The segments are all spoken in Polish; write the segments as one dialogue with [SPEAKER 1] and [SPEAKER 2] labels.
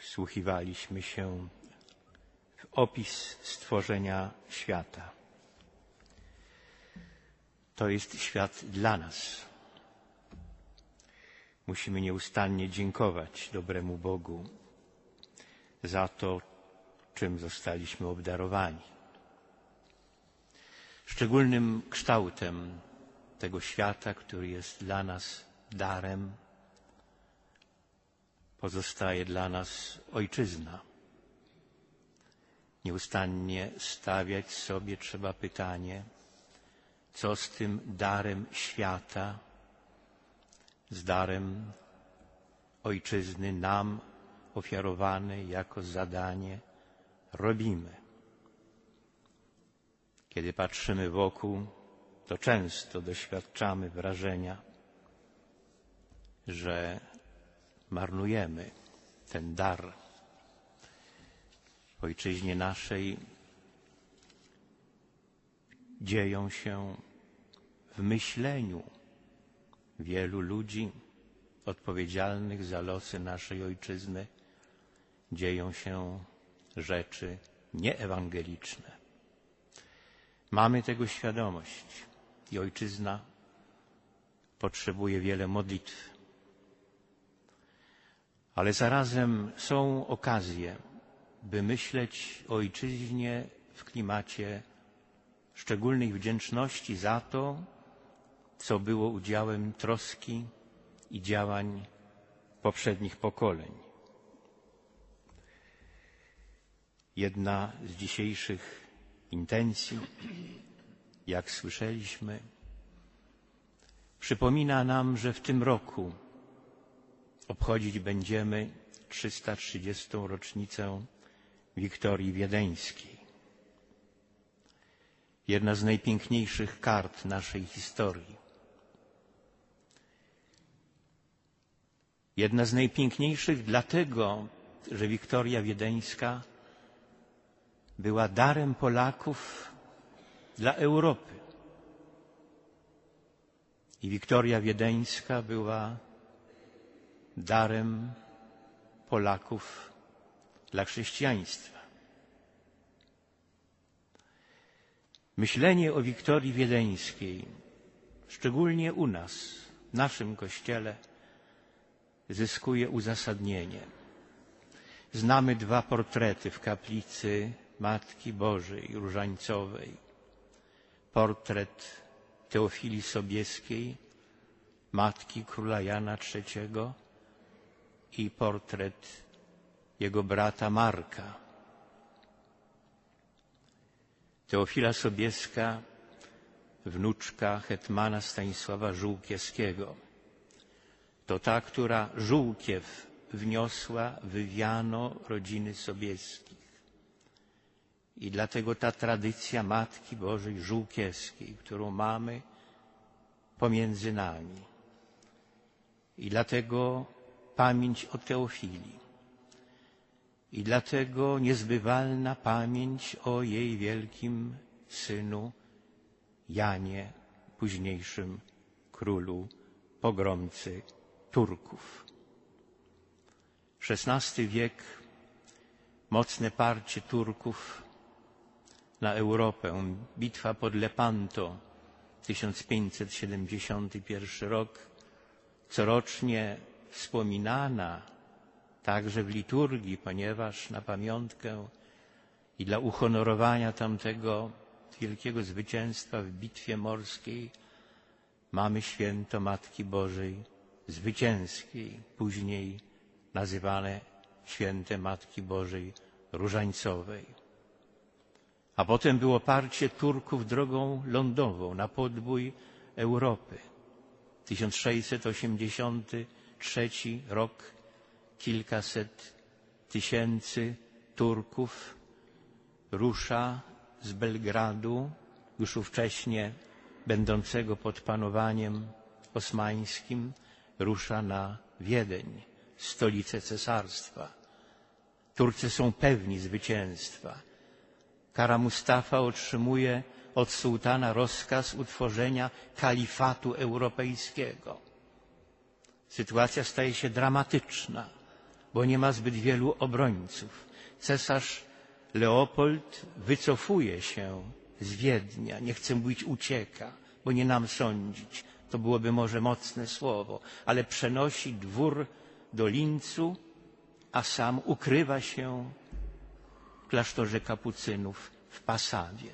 [SPEAKER 1] wsłuchiwaliśmy się w opis stworzenia świata. To jest świat dla nas. Musimy nieustannie dziękować dobremu Bogu za to, czym zostaliśmy obdarowani. Szczególnym kształtem tego świata, który jest dla nas darem, pozostaje dla nas ojczyzna. Nieustannie stawiać sobie trzeba pytanie, co z tym darem świata, z darem ojczyzny nam ofiarowany jako zadanie robimy. Kiedy patrzymy wokół, to często doświadczamy wrażenia, że marnujemy ten dar. W ojczyźnie naszej dzieją się w myśleniu wielu ludzi odpowiedzialnych za losy naszej ojczyzny, dzieją się rzeczy nieewangeliczne. Mamy tego świadomość i ojczyzna potrzebuje wiele modlitw. Ale zarazem są okazje, by myśleć o ojczyźnie w klimacie szczególnej wdzięczności za to, co było udziałem troski i działań poprzednich pokoleń. Jedna z dzisiejszych intencji, jak słyszeliśmy, przypomina nam, że w tym roku obchodzić będziemy 330. rocznicę Wiktorii Wiedeńskiej. Jedna z najpiękniejszych kart naszej historii. Jedna z najpiękniejszych dlatego, że Wiktoria Wiedeńska była darem Polaków dla Europy. I Wiktoria Wiedeńska była darem Polaków dla chrześcijaństwa. Myślenie o Wiktorii Wiedeńskiej, szczególnie u nas, w naszym kościele, zyskuje uzasadnienie. Znamy dwa portrety w kaplicy Matki Bożej Różańcowej. Portret Teofilii Sobieskiej, matki króla Jana III i portret jego brata Marka. Teofila Sobieska, wnuczka hetmana Stanisława Żółkiewskiego. To ta, która Żółkiew wniosła wywiano rodziny Sobieskich. I dlatego ta tradycja Matki Bożej Żółkiewskiej, którą mamy pomiędzy nami. I dlatego pamięć o Teofilii. I dlatego niezbywalna pamięć o jej wielkim synu Janie, późniejszym królu pogromcy Turków. XVI wiek, mocne parcie Turków na Europę, bitwa pod Lepanto, 1571 rok, corocznie wspominana także w liturgii, ponieważ na pamiątkę i dla uhonorowania tamtego wielkiego zwycięstwa w bitwie morskiej mamy święto Matki Bożej Zwycięskiej, później nazywane święte Matki Bożej Różańcowej. A potem było parcie Turków drogą lądową na podbój Europy. 1683 rok kilkaset tysięcy Turków rusza z Belgradu, już ówcześnie będącego pod panowaniem osmańskim, rusza na Wiedeń, stolicę cesarstwa. Turcy są pewni zwycięstwa. Kara Mustafa otrzymuje od sułtana rozkaz utworzenia kalifatu europejskiego. Sytuacja staje się dramatyczna bo nie ma zbyt wielu obrońców. Cesarz Leopold wycofuje się z Wiednia, nie chcę mówić ucieka, bo nie nam sądzić, to byłoby może mocne słowo, ale przenosi dwór do Lincu, a sam ukrywa się w klasztorze kapucynów w Pasawie.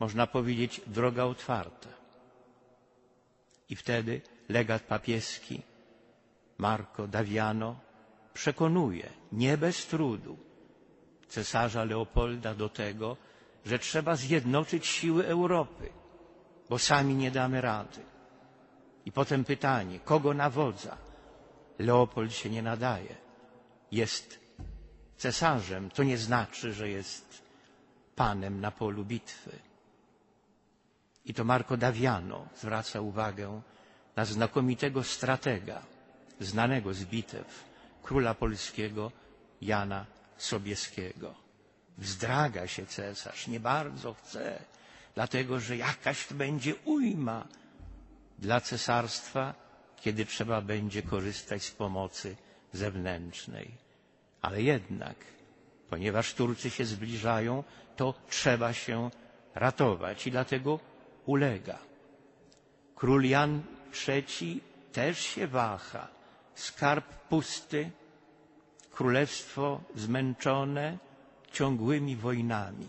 [SPEAKER 1] Można powiedzieć droga otwarta. I wtedy legat papieski Marco Daviano przekonuje, nie bez trudu, cesarza Leopolda do tego, że trzeba zjednoczyć siły Europy, bo sami nie damy rady. I potem pytanie, kogo na wodza? Leopold się nie nadaje. Jest cesarzem, to nie znaczy, że jest panem na polu bitwy. I to Marco Daviano zwraca uwagę na znakomitego stratega, znanego z bitew, króla polskiego Jana Sobieskiego. Wzdraga się cesarz, nie bardzo chce, dlatego że jakaś będzie ujma dla cesarstwa, kiedy trzeba będzie korzystać z pomocy zewnętrznej. Ale jednak, ponieważ Turcy się zbliżają, to trzeba się ratować i dlatego ulega. Król Jan III też się waha. Skarb pusty, królestwo zmęczone ciągłymi wojnami.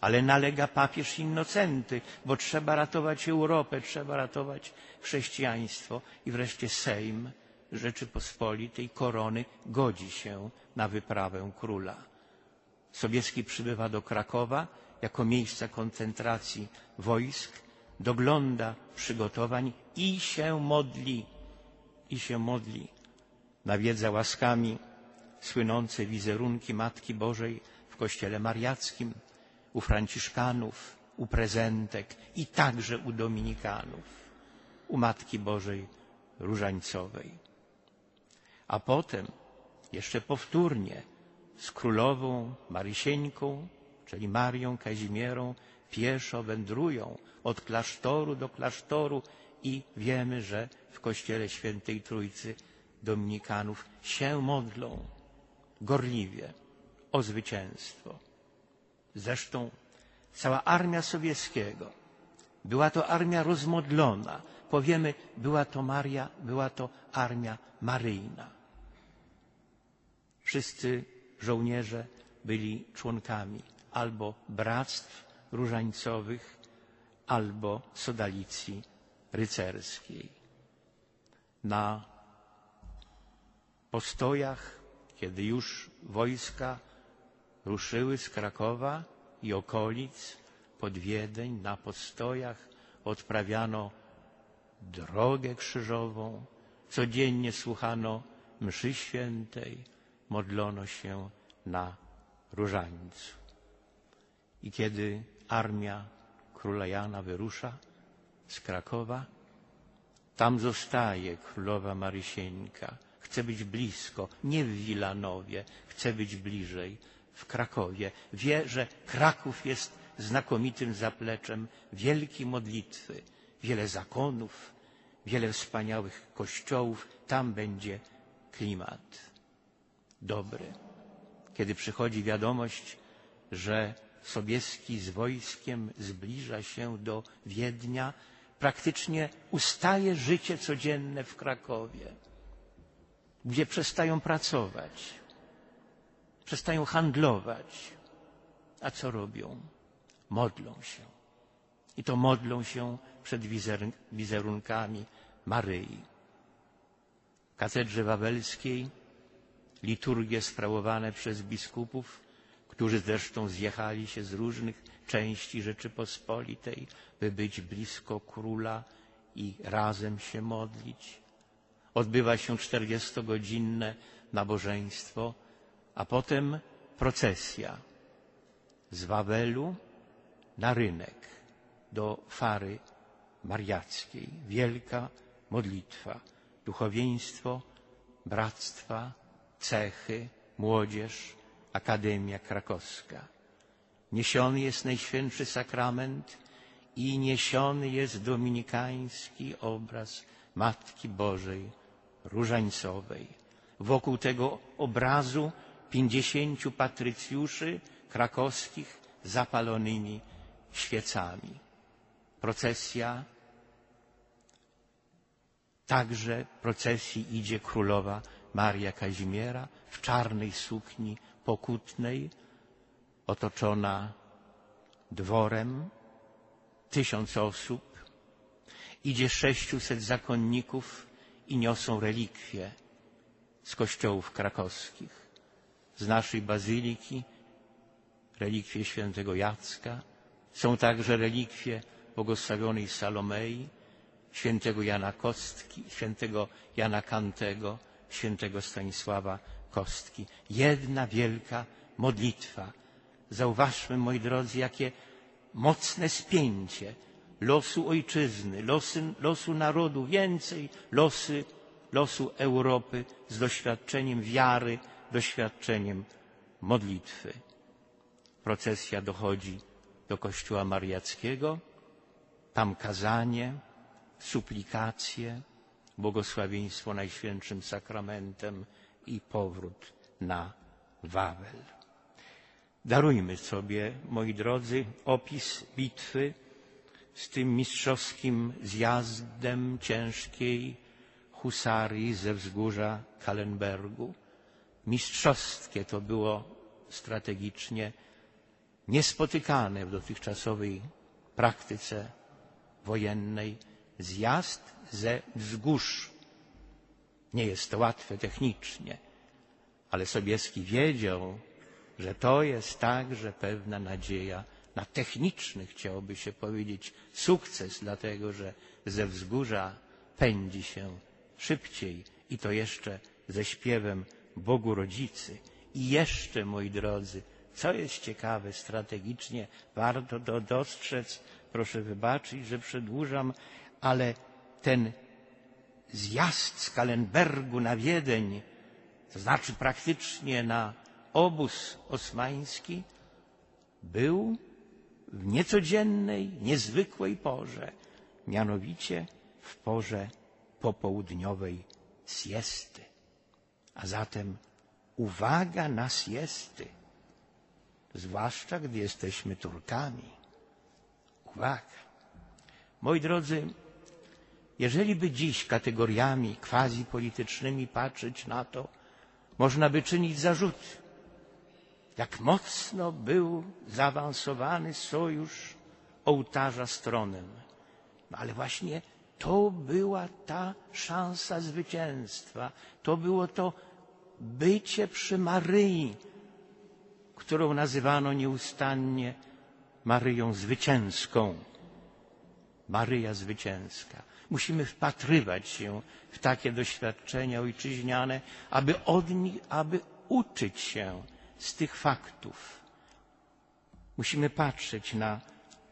[SPEAKER 1] Ale nalega papież Innocenty, bo trzeba ratować Europę, trzeba ratować chrześcijaństwo i wreszcie Sejm Rzeczypospolitej korony godzi się na wyprawę króla. Sobieski przybywa do Krakowa jako miejsca koncentracji wojsk, dogląda przygotowań i się modli, i się modli. Nawiedza łaskami słynące wizerunki Matki Bożej w kościele mariackim, u franciszkanów, u prezentek i także u dominikanów, u Matki Bożej Różańcowej. A potem jeszcze powtórnie z królową Marysieńką, czyli Marią Kazimierą, pieszo wędrują od klasztoru do klasztoru i wiemy, że w kościele świętej Trójcy dominikanów się modlą gorliwie o zwycięstwo. Zresztą cała armia sowieckiego była to armia rozmodlona. Powiemy, była to Maria, była to armia maryjna. Wszyscy żołnierze byli członkami albo bractw różańcowych, albo sodalicji rycerskiej. Na postojach, kiedy już wojska ruszyły z Krakowa i okolic pod Wiedeń, na postojach odprawiano drogę krzyżową, codziennie słuchano mszy świętej, modlono się na różańcu. I kiedy armia króla Jana wyrusza z Krakowa, tam zostaje królowa Marysieńka. Chce być blisko, nie w Wilanowie, chce być bliżej, w Krakowie. Wie, że Kraków jest znakomitym zapleczem wielkiej modlitwy, wiele zakonów, wiele wspaniałych kościołów. Tam będzie klimat dobry. Kiedy przychodzi wiadomość, że Sobieski z wojskiem zbliża się do Wiednia, praktycznie ustaje życie codzienne w Krakowie. Ludzie przestają pracować, przestają handlować. A co robią? Modlą się. I to modlą się przed wizerunkami Maryi. W katedrze wawelskiej liturgie sprawowane przez biskupów, którzy zresztą zjechali się z różnych części Rzeczypospolitej, by być blisko króla i razem się modlić. Odbywa się czterdziestogodzinne nabożeństwo, a potem procesja z Wawelu na rynek do Fary Mariackiej. Wielka modlitwa, duchowieństwo, bractwa, cechy, młodzież, Akademia Krakowska. Niesiony jest Najświętszy Sakrament i niesiony jest dominikański obraz Matki Bożej Różańcowej. Wokół tego obrazu pięćdziesięciu patrycjuszy krakowskich zapalonymi świecami. Procesja, także procesji idzie królowa Maria Kazimiera w czarnej sukni pokutnej, otoczona dworem, tysiąc osób, idzie sześciuset zakonników i niosą relikwie z kościołów krakowskich, z naszej bazyliki, relikwie świętego Jacka, są także relikwie błogosławionej Salomei, świętego Jana Kostki, świętego Jana Kantego, świętego Stanisława Kostki. Jedna wielka modlitwa. Zauważmy, moi drodzy, jakie mocne spięcie losu ojczyzny, losy, losu narodu, więcej losy, losu Europy z doświadczeniem wiary, doświadczeniem modlitwy. Procesja dochodzi do kościoła mariackiego, tam kazanie, suplikacje, błogosławieństwo Najświętszym Sakramentem i powrót na Wawel. Darujmy sobie, moi drodzy, opis bitwy z tym mistrzowskim zjazdem ciężkiej husarii ze wzgórza Kalenbergu. Mistrzowskie to było strategicznie niespotykane w dotychczasowej praktyce wojennej zjazd ze wzgórz. Nie jest to łatwe technicznie, ale Sobieski wiedział, że to jest także pewna nadzieja na techniczny, chciałoby się powiedzieć, sukces, dlatego że ze wzgórza pędzi się szybciej i to jeszcze ze śpiewem Bogu Rodzicy. I jeszcze, moi drodzy, co jest ciekawe strategicznie, warto to dostrzec, proszę wybaczyć, że przedłużam, ale ten zjazd z Kalenbergu na Wiedeń, to znaczy praktycznie na obóz osmański, był w niecodziennej, niezwykłej porze, mianowicie w porze popołudniowej siesty. A zatem uwaga na siesty, zwłaszcza gdy jesteśmy Turkami. Uwaga. Moi drodzy, jeżeli by dziś kategoriami quasi-politycznymi patrzeć na to, można by czynić zarzuty, jak mocno był zaawansowany sojusz ołtarza z tronem. No ale właśnie to była ta szansa zwycięstwa, to było to bycie przy Maryi, którą nazywano nieustannie Maryją Zwycięską. Maryja Zwycięska. Musimy wpatrywać się w takie doświadczenia ojczyźniane, aby, od nich, aby uczyć się z tych faktów. Musimy patrzeć na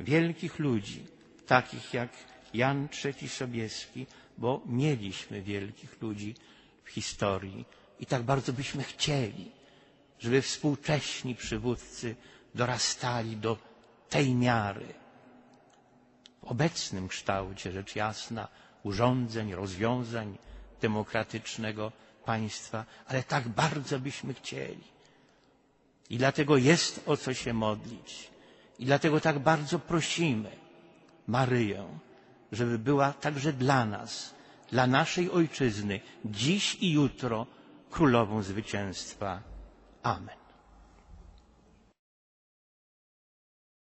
[SPEAKER 1] wielkich ludzi, takich jak Jan III Sobieski, bo mieliśmy wielkich ludzi w historii i tak bardzo byśmy chcieli, żeby współcześni przywódcy dorastali do tej miary. W obecnym kształcie, rzecz jasna, urządzeń, rozwiązań demokratycznego państwa, ale tak bardzo byśmy chcieli. I dlatego jest o co się modlić. I dlatego tak bardzo prosimy Maryję, żeby była także dla nas, dla naszej ojczyzny, dziś i jutro królową zwycięstwa. Amen.